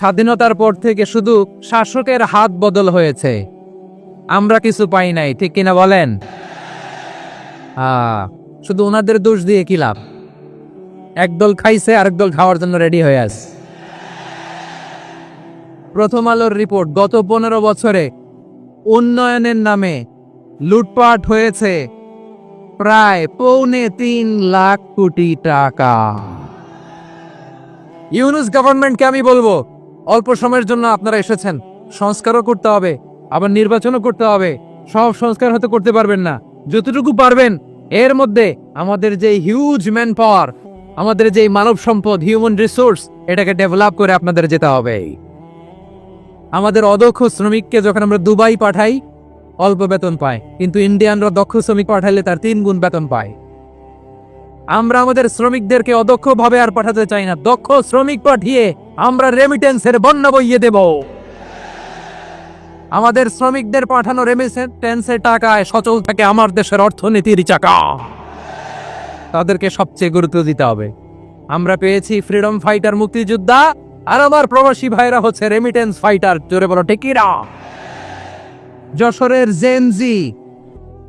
স্বাধীনতার পর থেকে শুধু শাসকের হাত বদল হয়েছে। আমরা কিছু পাই নাই, ঠিক কিনা বলেন? শুধু ওনাদের দোষ দিয়ে কি লাভ? একদল খাইছে, আরেক দল খাওয়ার জন্য রেডি হয়ে আছে। প্রথম আলোর রিপোর্ট, গত পনেরো বছরে উন্নয়নের নামে লুটপাট হয়েছে প্রায় পৌনে তিন লাখ কোটি টাকা। ইউনুস গভর্নমেন্টকে আমি বলব অল্প সময়ের জন্য আপনারা এসেছেন। সংস্কারও করতে হবে, আবার নির্বাচনও করতে হবে। সব সংস্কার হয়তো করতে পারবেন না। যতটুকু পারবেন, এর মধ্যে আমাদের যে হিউজ ম্যান পাওয়ার আমাদের যে মানব সম্পদ হিউম্যান রিসোর্স এটাকে ডেভেলপ করে আপনাদের যেতে হবে। আমাদের অদক্ষ শ্রমিককে যখন আমরা দুবাই পাঠাই, অল্প বেতন পায়। কিন্তু ইন্ডিয়ানরা দক্ষ শ্রমিক পাঠাইলে তার তিন গুণ বেতন পায়। আমরা আমাদের শ্রমিকদেরকে অদক্ষ ভাবে আর পাঠাতে চাই না। দক্ষ শ্রমিক পাঠিয়ে আমরা রেমিটেন্সের বন্যা বইয়ে দেব। আমাদের শ্রমিকদের পাঠানো রেমিটেন্সের টাকায় সচল থাকে আমার দেশের অর্থনীতির চাকা। তাদেরকে সবচেয়ে গুরুত্ব দিতে হবে। আমরা পেয়েছি ফ্রিডম ফাইটার মুক্তিযোদ্ধা, আর আমার প্রবাসী ভাইরা হচ্ছে রেমিটেন্স ফাইটার জোরে বলো টেকিরা যশোরের জেনজি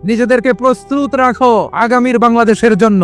নিজেদেরকে প্রস্তুত রাখো আগামীর বাংলাদেশের জন্য।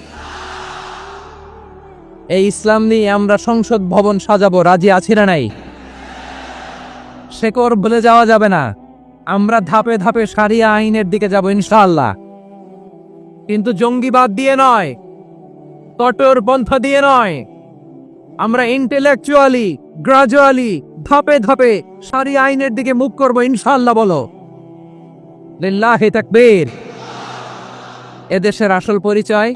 এই ইসলাম নিয়ে আমরা সংসদ ভবন সাজাবো, রাজি আছি না নাই? শেকর বলে যাওয়া যাবে না। আমরা ধাপে ধাপে সারিয়া আইনের দিকে যাব, ইনশাআল্লাহ। কিন্তু জঙ্গিবাদ দিয়ে নয়, কঠোর পন্থা দিয়ে নয়। আমরা ইন্টেলেকচুয়ালি, গ্রাজুয়ালি, ধাপে ধাপে সারি আইনের দিকে মুখ করব ইনশাল্লাহ বলো। লিল্লাহি তাকবীর। এদেশের আসল পরিচয়?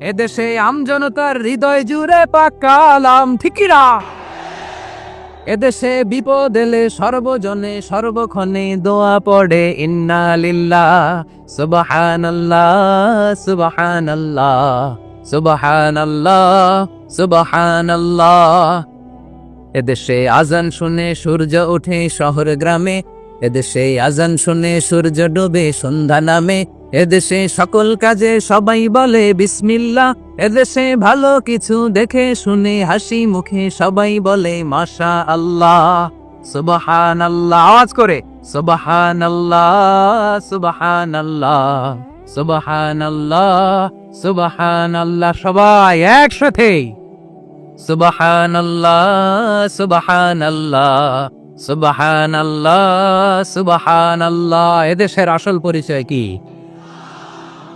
এদেশে আমজনতার হৃদয় জুড়ে পাকালাম ঠিকিরা এদেশে বিপদ এলে সর্বজনে সর্বক্ষণে দোয়া পড়ে, ইন্না লিল্লাহ, সুবহানাল্লাহ সুবহানাল্লাহ সুবহানাল্লাহ সুবহানাল্লাহ। এদেশে আজান শুনে সূর্য ওঠে শহর গ্রামে, এদেশে আজান শুনে সূর্য ডুবে সন্ধ্যা নামে এদেশে সকল কাজে সবাই বলে বিসমিল্লা এদেশে ভালো কিছু দেখে শুনে হাসি মুখে সবাই বলে মাশা আল্লাহ সুবাহান আল্লাহ আওয়াজ করে। সুবাহান আল্লাহ সুবাহান আল্লাহ সুবাহান আল্লাহ সুবাহান আল্লাহ সবাই একসাথে। সুবাহান আল্লাহ সুবাহান আল্লাহ সুবাহান আল্লাহ সুবাহান আল্লাহ এদেশের আসল পরিচয় কি?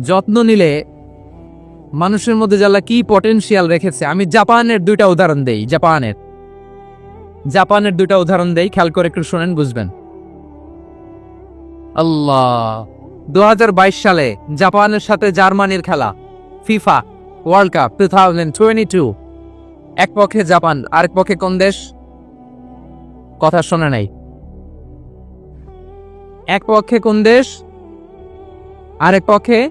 যত্ন নিলে মানুষের মধ্যে যারা কি পটেনশিয়াল রেখেছে, আমি জাপানের দুইটা উদাহরণ দেই, জাপানের। জাপানের দুইটা উদাহরণ দেই, খেয়াল করে একটু শোনেন, বুঝবেন। আল্লাহ, দুহাজার বাইশ সালে জাপানের সাথে জার্মানির খেলা, FIFA World Cup, two thousand twenty two. এক পক্ষে জাপান, আরেক পক্ষে কোন দেশ? কথা শোনা নাই। এক পক্ষে কোন দেশ? আরেক পক্ষে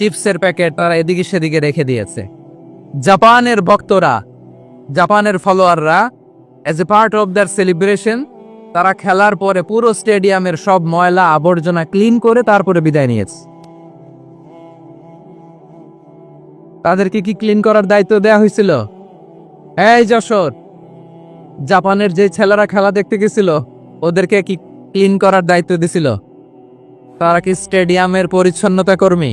চিপসের প্যাকেট তারা এদিকে সেদিকে রেখে দিয়েছে। জাপানের ভক্তরা, জাপানের ফলোয়াররা as a part of their celebration তারা খেলার পরে পুরো স্টেডিয়ামের সব ময়লা আবর্জনা ক্লিন করে তারপরে বিদায় নিয়েছে। তাদেরকে কি ক্লিন করার দায়িত্ব দেয়া হয়েছিল? এই যশোর, জাপানের যে ছেলেরা খেলা দেখতে গেছিল, ওদেরকে কি ক্লিন করার দায়িত্ব দিছিল? তারা কি স্টেডিয়ামের পরিচ্ছন্নতা কর্মী?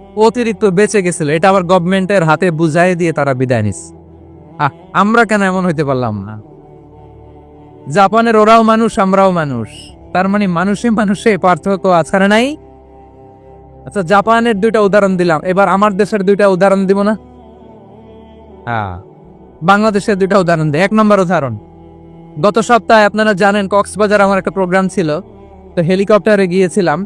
অতিরিক্ত বেঁচে গেছিল, এটা আবার গভর্নমেন্টের হাতে বুঝাই দিয়ে তারা বিদায় নিস আমরা কেন এমন হইতে পারলাম না? জাপানের ওরাও মানুষ, আমরাও মানুষ। তার মানে মানুষে মানুষে, পার্থক্য আছে নাই? আচ্ছা জাপানের দুইটা উদাহরণ দিলাম। এবার আমার দেশের দুইটা উদাহরণ দিব না? হ্যাঁ। বাংলাদেশের দুইটা উদাহরণ দিই এক নম্বর উদাহরণ। গত সপ্তাহে আপনারা জানেন, কক্সবাজার আমার একটা প্রোগ্রাম ছিল। তো হেলিকপ্টারে গিয়েছিলাম।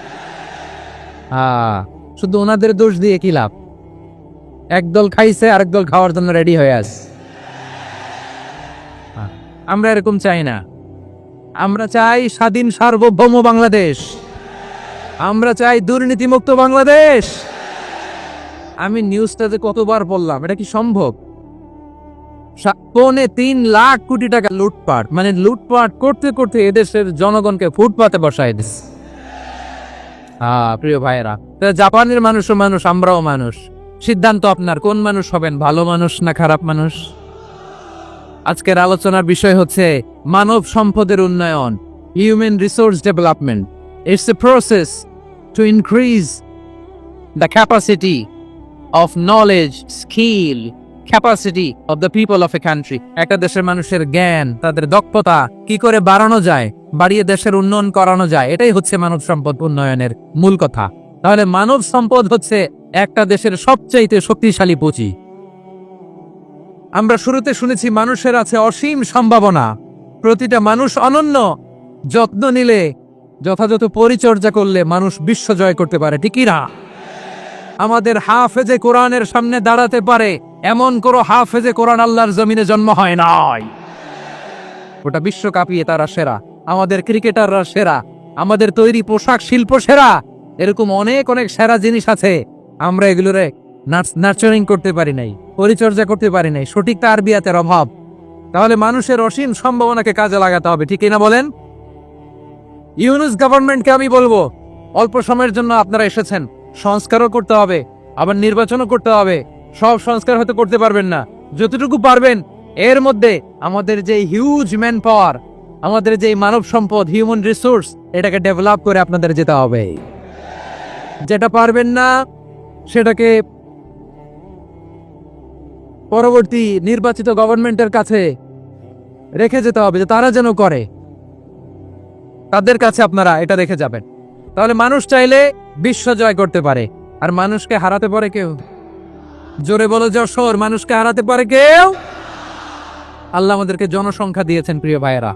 হ্যাঁ শুধু ওনাদের দোষ দিয়ে কি লাভ? একদল খাইছে, আরেক দল খাওয়ার জন্য রেডি হয়ে আস আমরা এরকম চাই না। আমরা চাই স্বাধীন সার্বভৌম বাংলাদেশ। আমরা চাই দুর্নীতিমুক্ত বাংলাদেশ। আমি নিউজটাতে কতবার বললাম, এটা কি সম্ভব? পৌনে তিন লাখ কোটি টাকা লুটপাট মানে লুটপাট করতে করতে এদেশের জনগণকে ফুটপাতে বসায় দিস হ্যাঁ প্রিয় ভাইয়েরা, তা জাপানের মানুষও মানুষ, আমরাও মানুষ। সিদ্ধান্ত আপনার, কোন মানুষ হবেন, ভালো মানুষ না খারাপ মানুষ? আজকের আলোচনার বিষয় হচ্ছে মানব সম্পদের উন্নয়ন human resource development it's a process to increase the capacity of knowledge skill capacity of the people of a country একটা দেশের মানুষের জ্ঞান, তাদের দক্ষতা, কি করে বাড়ানো যায়? বাড়িয়ে দেশের উন্নয়ন করানো যায়, এটাই হচ্ছে মানব সম্পদ উন্নয়নের মূল কথা। তাহলে মানব সম্পদ হচ্ছে একটা দেশের সবচাইতে শক্তিশালী পুঁজি। আমরা শুরুতে শুনেছি, মানুষের আছে অসীম সম্ভাবনা। প্রতিটা মানুষ অনন্য, যত্ন নিলে, যথাযথ পরিচর্যা করলে মানুষ বিশ্ব জয় করতে পারে ঠিকই না? আমাদের হাফেজে কোরআনের সামনে দাঁড়াতে পারে, এমন কোন হাফেজে কোরআন আল্লাহর জমিনে জন্ম হয় নাই। ওটা বিশ্ব কাঁপিয়ে তারা সেরা। আমাদের ক্রিকেটাররা সেরা, আমাদের তৈরি পোশাক শিল্প সেরা, এরকম অনেক অনেক সেরা জিনিস আছে। আমরা এগুলোরে নার্চারিং করতে পারি নাই, পরিচর্যা করতে পারি নাই, সঠিক তারবিয়াতের অভাব। তাহলে মানুষের অসীম সম্ভাবনাকে কাজে লাগাতে হবে, ঠিক না বলেন? ইউনুস গভর্নমেন্টকে আমি বলব, অল্প সময়ের জন্য আপনারা এসেছেন, সংস্কারও করতে হবে, আবার নির্বাচনও করতে হবে, সব সংস্কার হয়তো করতে পারবেন না, যতটুকু পারবেন, এর মধ্যে আমাদের যে হিউজ ম্যান পাওয়ার আমাদের যে মানব সম্পদ হিউম্যান রিসোর্স এটাকে ডেভেলপ করে আপনাদের যেতে হবে। যেটা পারবেন না, সেটাকে পরবর্তী নির্বাচিত গভর্নমেন্টের কাছে রেখে যেতে হবে যে তারা যেন করে। তাদের কাছে আপনারা এটা রেখে যাবেন। তাহলে মানুষ চাইলে বিশ্ব জয় করতে পারে। আর মানুষকে হারাতে পারে কেউ? জোরে বলো যশোর, মানুষকে হারাতে পারে কেউ? আল্লাহ আমাদেরকে জনসংখ্যা দিয়েছেন, প্রিয় ভাইয়েরা।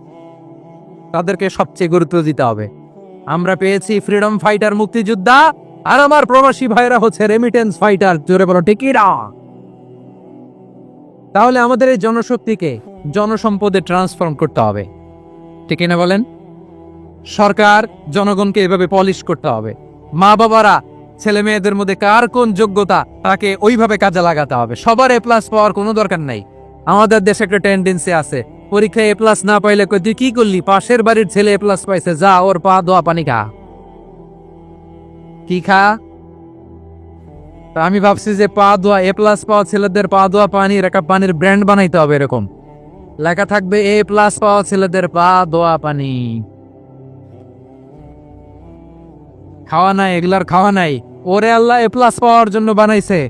তাদেরকে সবচেয়ে গুরুত্ব দিতে হবে। আমরা পেয়েছি ফ্রিডম ফাইটার মুক্তিযোদ্ধা আর আমার প্রবাসী ভাইরা হচ্ছে রেমিটেন্স ফাইটার জোরে বলো টিকিরা তাহলে আমাদের এই জনশক্তিকে জনসম্পদে ট্রান্সফর্ম করতে হবে। ঠিক না বলেন? সরকার জনগণকে এভাবে পলিশ করতে হবে। মা বাবারা ছেলে মেয়েদের মধ্যে কার কোন যোগ্যতা তাকে ওইভাবে কাজে লাগাতে হবে। সবার এ প্লাস পাওয়ার কোনো দরকার নাই। আমাদের দেশে একটা টেন্ডেন্সি আছে। পরীক্ষায় এ প্লাস না পাইলে কই, তুই কি করলি? পাশের বাড়ির ছেলে এ প্লাস পাইছে যা ওর পা দোয়া পানি খা। কি খা? আমি ভাবছি যে পা দোয়া এ প্লাস পাওয়া ছেলেদের পা দোয়া পানি একটা পানির ব্র্যান্ড বানাইতে হবে এরকম। লেখা থাকবে এ প্লাস পাওয়া ছেলেদের পা দোয়া পানি। খাওয়া নাই এগুলার খাওয়া নাই। ওরে আল্লাহ এ প্লাস পাওয়ার জন্য বানাইছে।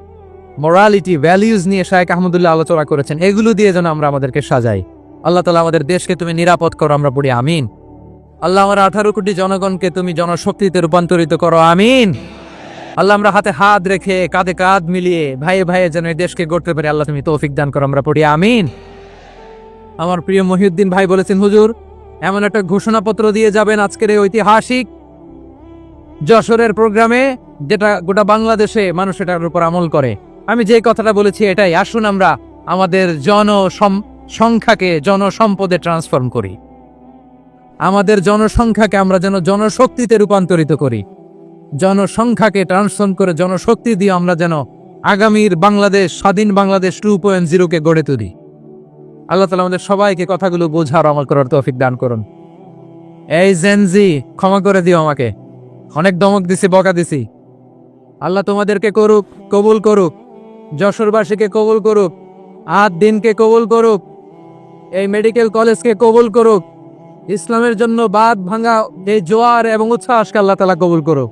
মোরালিটি ভ্যালিউজ নিয়ে শায়েক আহমদুল্লাহ আলোচনা করেছেন, এগুলো দিয়ে যেন আমরা আমাদেরকে সাজাই। আল্লাহ তালা আমাদের দেশকে তুমি নিরাপদ করো, আমরা পড়ি, আমিন। আল্লাহ আমার আঠারো কোটি জনগণকে তুমি জনশক্তিতে রূপান্তরিত করো, আমিন। আল্লাহ আমরা হাতে হাত রেখে কাঁধে কাঁধ মিলিয়ে ভাইয়ে ভাইয়ে যেন এই দেশকে গড়তে পারি, আল্লাহ তুমি তৌফিক দান করো, আমরা পড়ি, আমিন। আমার প্রিয় মহিউদ্দিন ভাই বলেছেন, হুজুর, এমন একটা ঘোষণাপত্র দিয়ে যাবেন আজকের এই ঐতিহাসিক যশোরের প্রোগ্রামে, যেটা গোটা বাংলাদেশে মানুষ এটার উপর আমল করে। আমি যে কথাটা বলেছি এটাই। আসুন আমরা আমাদের জন সংখ্যাকে জনসম্পদে ট্রান্সফর্ম করি। আমাদের জনসংখ্যাকে আমরা যেন জনশক্তিতে রূপান্তরিত করি। জনসংখ্যাকে ট্রান্সফর্ম করে জনশক্তি দিয়ে আমরা যেন আগামীর বাংলাদেশ, স্বাধীন বাংলাদেশ টু পয়েন্ট জিরোকে গড়ে তুলি। আল্লাহ তালা আমাদের সবাইকে কথাগুলো বোঝার আমল করার তৌফিক দান করুন। এই জেনজি ক্ষমা করে দিও আমাকে। অনেক দমক দিছি, বকা দিছি। আল্লাহ তোমাদেরকে করুক, কবুল করুক। যশোরবাসীকে কবুল করুক আধ দিনকে কবুল করুক, এই মেডিকেল কলেজকে কবুল করুক, ইসলামের জন্য বাদ ভাঙা এই জোয়ার এবং উচ্ছ্বাসকে আল্লাহ তালা কবুল করুক।